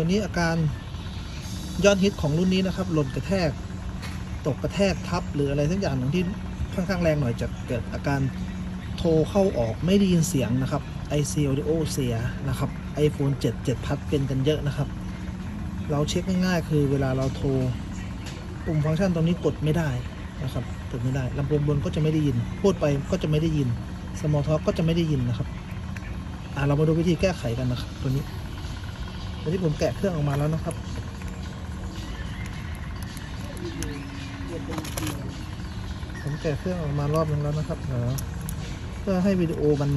ตัวนี้อาการยอดฮิตของรุ่นนี้นะครับ หล่นกระแทก ตกกระแทกทับหรืออะไรสักอย่างหนึ่งที่ค่อนข้างแรงหน่อยจะเกิดอาการโทรเข้าออกไม่ได้ยินเสียงนะครับ IC Audio เสียนะครับ iPhone 7 7พัดเป็นกันเยอะนะครับ เราเช็คง่ายๆ คือเวลาเราโทรปุ่มฟังก์ชันตรงนี้กดไม่ได้นะครับกดไม่ได้ลำโพงบนก็จะไม่ได้ยิน พูดไปก็จะไม่ได้ยิน Small Talk ก็จะไม่ได้ยินนะครับ อ่าเรามาดูวิธีแก้ไขกันนะครับ ตัวนี้ ตัวนี้ผมแกะเครื่องออกมาแล้วนะครับ ผมแกะเครื่องออกมารอบนึงแล้วนะครับเดี๋ยวเพื่อให้วิดีโอมัน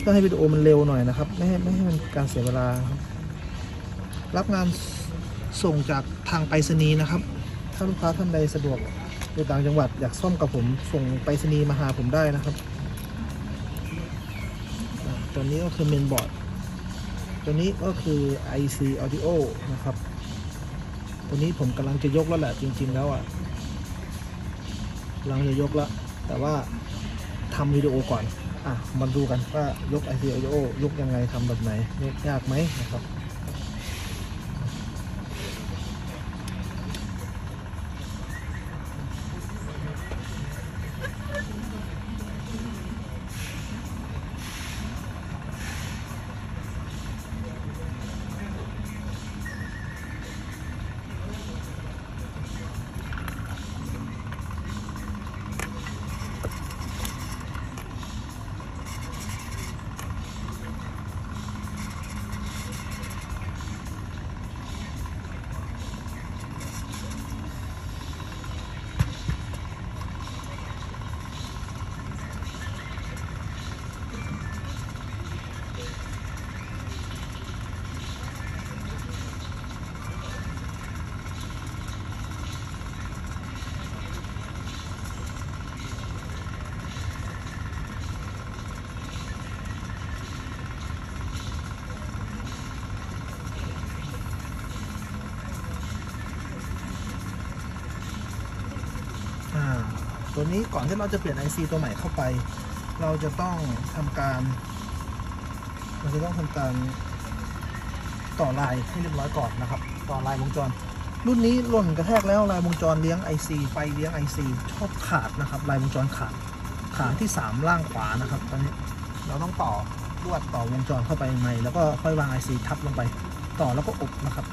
เพื่อให้วิดีโอมันเร็วหน่อยนะครับ ไม่ให้ไม่ให้มันการเสียเวลาครับ รับงานส่งจากทางไปรษณีย์นะครับ ถ้าลูกค้าท่านใดสะดวกอยู่ต่างจังหวัดอยากซ่อมกับผมส่งไปรษณีย์มาหาผมได้นะครับตัวนี้ก็คือเมนบอร์ด ตัวนี้ก็คือ IC Audio นะครับ ตัวนี้ผมกำลังจะยกแล้วแหละจริง ๆ แล้วอะกำลังจะยกแล้ว แต่ว่าทำวิดีโอก่อน อะมาดูกันว่ายก IC Audio ยกยังไงทำแบบไหนยากไหมนะครับ ตัวนี้ก่อนที่เราจะเปลี่ยน IC ตัวใหม่เข้าไป เราจะต้องทำการเราจะต้องทำการต่อลายให้เรียบร้อยก่อนนะครับ ต่อลายวงจร รุ่นนี้หล่นกระแทกแล้วลายวงจรเลี้ยง IC ไฟเลี้ยง IC ชอบขาดนะครับ ลายวงจรขาดขาดที่ 3 ล่างขวานะครับ ตอนนี้เราต้องต่อลวดต่อวงจรเข้าไปใหม่แล้วก็ค่อยวาง IC ทับลงไป ต่อแล้วก็อบนะครับ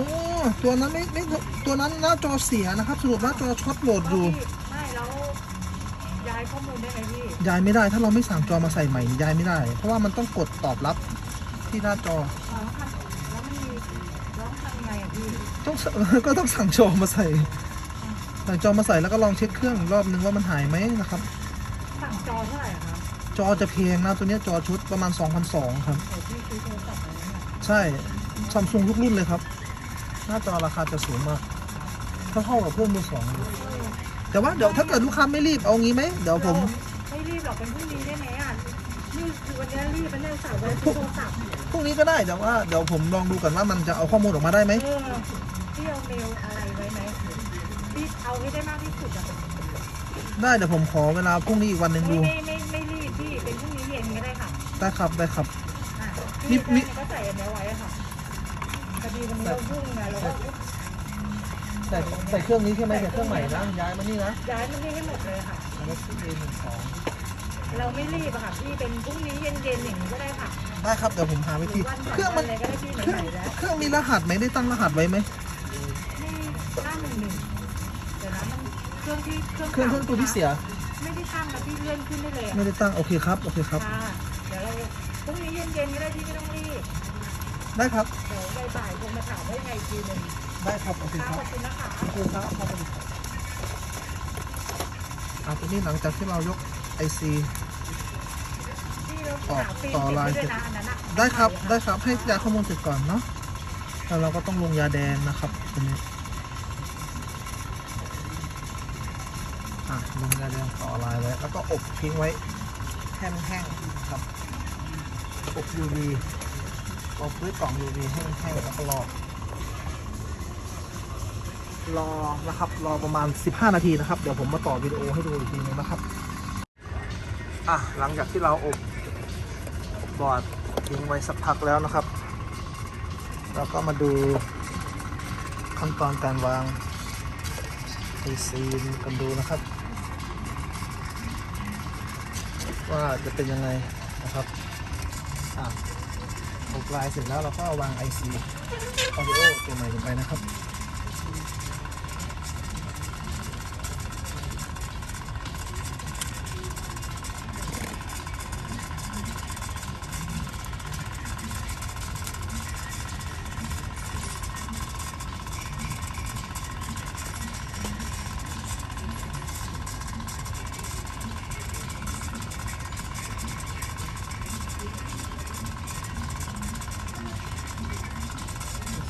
อ๋อตัวนั้นไม่ไม่ตัวนั้นหน้าจอเสียนะครับสรุปหน้าจอช็อตโหลดอยู่ ไม่แล้วย้ายข้อมูลได้ไหมพี่ย้ายไม่ได้ถ้าเราไม่สั่งจอมาใส่ใหม่ย้ายไม่ได้ เพราะว่ามันต้องกดตอบรับที่หน้าจอ อ๋อทำแล้วมันมีแล้วทำยังไงอะพี่ต้อง ก็ต้องสั่งจอมาใส่สั่งจอมาใส่แล้วก็ลองเช็คเครื่องอีกรอบนึงว่ามันหายไหมนะครับ สั่งจอเท่าไหร่อะคะจอจะแพงนะตัวเนี้ยจอชุดประมาณ2,200ครับ โอ้พี่ซื้อโทรศัพท์อะไรเนี่ย ใช่ซัมซุงทุกรุ่นเลยครับ หน้าจอราคาจะสูงมากเท่าๆกับเพื่อนมือสองเลยแต่ว่าเดี๋ยวถ้าเกิดลูกค้าไม่รีบเอางี้ไหมเดี๋ยวผม ไม่รีบหรอกเป็นพรุ่งนี้ได้ไหมอะนี่คือวันนี้รีบเป็นเรื่องสาวเลยซื้อโทรศัพท์พรุ่งนี้ก็ได้แต่ว่าเดี๋ยวผมลองดูก่อนว่ามันจะเอาข้อมูลออกมาได้ไหมเออพี่เอาเมลอะไรไว้ไหมพี่เอาให้ได้มากที่สุดอะได้เดี๋ยวผมขอเวลาพรุ่งนี้อีกวันหนึ่งไม่ดูไม่ไม่ไม่รีบพี่เป็นพรุ่งนี้เย็นก็ได้ค่ะได้ครับได้ครับ อะมีพี่มี ก็ใส่อันนี้ไว้อะค่ะพอ ดีวันนี้เรายุ่งไงเราก็ใส่ใส่เครื่องนี้ใช่ไหมใส่เครื่องใหม่นะย้ายมานี่นะย้ายมันนี่ให้หมดเลยค่ะแล้วก็เอหนึ่งสองเราไม่รีบอะค่ะพี่เป็นพรุ่งนี้เย็นๆอย่างนี้ก็ได้ค่ะได้ครับเดี๋ยวผมหาวิหธีรือวันสองเครื่องวัมันนเลยก็ได้พี่เครื่องไหนๆแล้วเครื่องมีรหัสไหมได้ตั้งรหัสไว้ไหมนี่ห้าหนึ่งหนึ่งเดี๋ยวนะมันเครื่องที่เครื่องเครื่องเครื่องตัวที่เสีย ไม่ได้ตั้งนะพี่เลื่อนขึ้นได้เลยอะไม่ได้ตั้ง โอเคครับ โอเคครับ ค่ะเดี๋ยวเราพรุ่งนี้เย็นๆก็ได้พี่ไม่ต้องรีบ ได้ครับเดี๋ยวบ่ายๆคงมาถามว่ายังไงอีกทีหนึงได้ครับโอเคค่ะครับขอบคุณนะคะโอเคครับครับอะทีนี้หลังจากที่เรายก IC ที่เราหาฟิล์มต่อติดลายไว้ด้วยนะอันนั้นอะได้ครับได้ครับให้ยาข้อมูลเสร็จก่อนเนาะแล้วเราก็ต้องลงยาแดงนะครับตัวนี้อะลงยาแดงต่อลายไว้แล้วก็อบทิ้งไว้แห้งๆครับอบ UV อ บด้วยกล่อง UV ให้แห้งแล้วก็รอ รอนะครับ รอประมาณ 15 นาทีนะครับ เดี๋ยวผมมาต่อวิดีโอให้ดูอีกทีนึงนะครับ อะ หลังจากที่เราอบบอร์ดทิ้งไว้สักพักแล้วนะครับ เราก็มาดูขั้นตอนการวางไอซีนกันดูนะครับ ว่าจะเป็นยังไงนะครับ อะ ลายเสร็จแล้วเราก็วางไอซีออดิโอตัวใหม่ลงไปนะครับ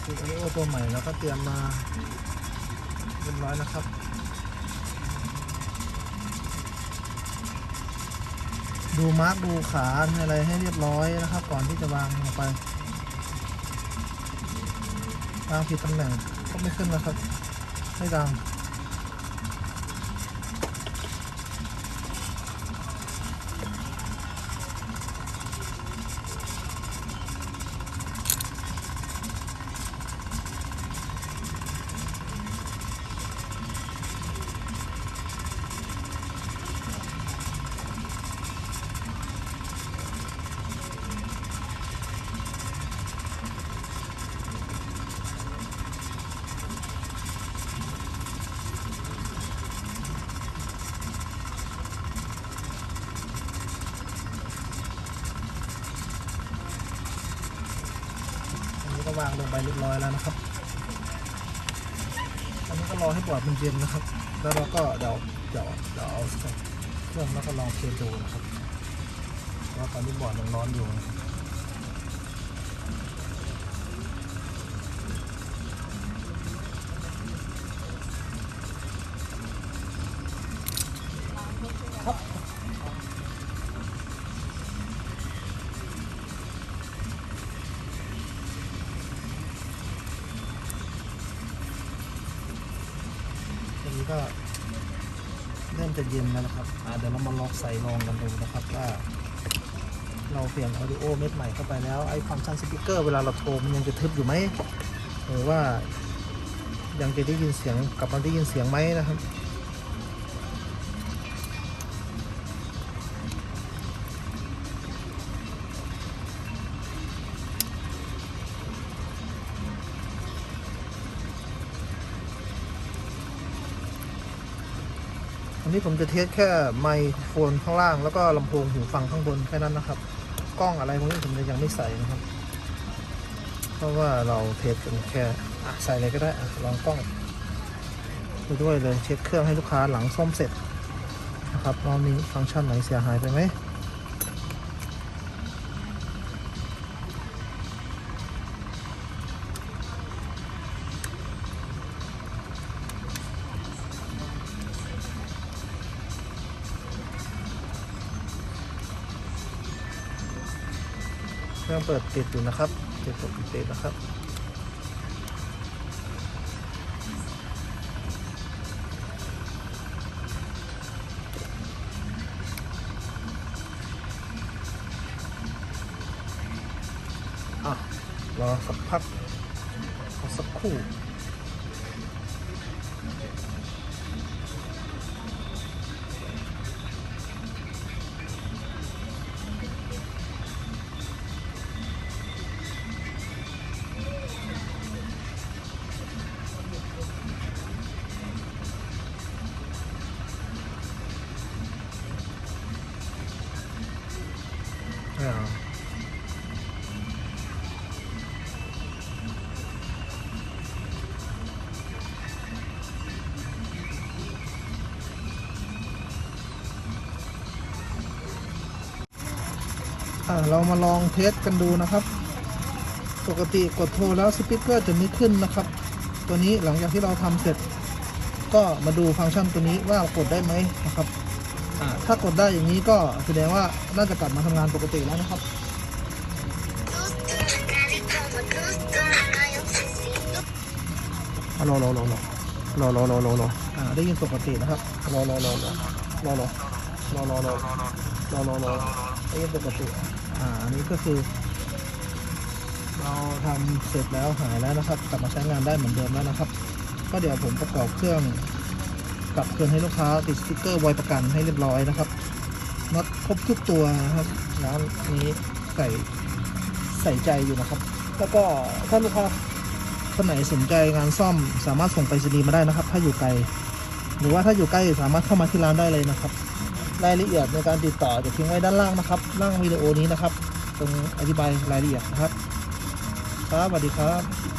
คื อออดิโอตัวใหม่แล้วก็เตรียมมาเรียบร้อยนะครับดูมาร์กดูขาอะไรให้เรียบร้อยนะครับ ก่อนที่จะวางลงไปวางผิดตำแหน่งก็ไม่ขึ้นนะครับ ไม่ดัง ก็วางลงไปเรียบร้อยแล้วนะครับอันนี้ก็รอให้บอร์ดมันเย็นนะครับ แล้วเราก็เดี๋ยวเดี๋ยวเดี๋ยวเอาเครื่องแล้วก็ลองเทดูนะครับเพราะว่าตอนนี้บอร์ดมันร้อนอยู่นะครับ จะเย็นแล้วนะครับเดี๋ยวเรามาลองใส่ลองกันดูนะครับว่า เราเปลี่ยนออดิโอเม็ดใหม่เข้าไปแล้วไอ้ฟังก์ชันสปีกเกอร์เวลาเราโทรมันยังจะทึบอยู่ไหมหรือว่ายังจะได้ยินเสียงกลับมาได้ยินเสียงไหมนะครับ อันนี้ผมจะเทสแค่ไมโครโฟนข้างล่างแล้วก็ลำโพงหูฟังข้างบนแค่นั้นนะครับ กล้องอะไรพวกนี้ผมยังไม่ใส่นะครับ เพราะว่าเราเทสกันแค่ใส่เลยก็ได้ลองกล้องดูด้วยเลยเช็คเครื่องให้ลูกค้าหลังซ่อมเสร็จนะครับว่ามีฟังก์ชันไหนเสียหายไปไหม รื่องเปิดติดอยู่นะครับเปิดปกตินะครับ เอาเรามาลองเทสกันดูนะครับ ปกติกดโทรแล้วสปิเกอร์จะไม่ขึ้นนะครับ ตัวนี้หลังจากที่เราทำเสร็จ ก็มาดูฟังก์ชันตัวนี้ว่ากดได้ไหมนะครับ ถ้ากดได้อย่างนี้ก็แสดงว่าน่าจะกลับมาทำงานปกติแล้วนะครับ รอรอรอรอรอรอรอรอรออ่าได้ยินปกตินะครับ รอรอรอรอรอรอรอรอรอรอรอรอได้ยินปกติ อ่า อันนี้ก็คือ เราทำเสร็จแล้วหายแล้วนะครับ กลับมาใช้งานได้เหมือนเดิมแล้วนะครับ ก็เดี๋ยวผมประกอบเครื่อง กลับคืนให้ลูกค้าติดสติ๊กเกอร์ไวประกันให้เรียบร้อยนะครับน็อตครบทุกตัวนะครับร้านนี้ใส่ใส่ใจอยู่นะครับ แล้วก็ถ้าลูกค้าคนไหนสนใจงานซ่อมสามารถส่งไปรษณีย์มาได้นะครับ ถ้าอยู่ไกล หรือว่าถ้าอยู่ใกล้สามารถเข้ามาที่ร้านได้เลยนะครับรายละเอียดในการติดต่อจะทิ้งไว้ด้านล่างนะครับล่างวิดีโอนี้นะครับ ตรงอธิบายรายละเอียดนะครับครับสวัสดีครับ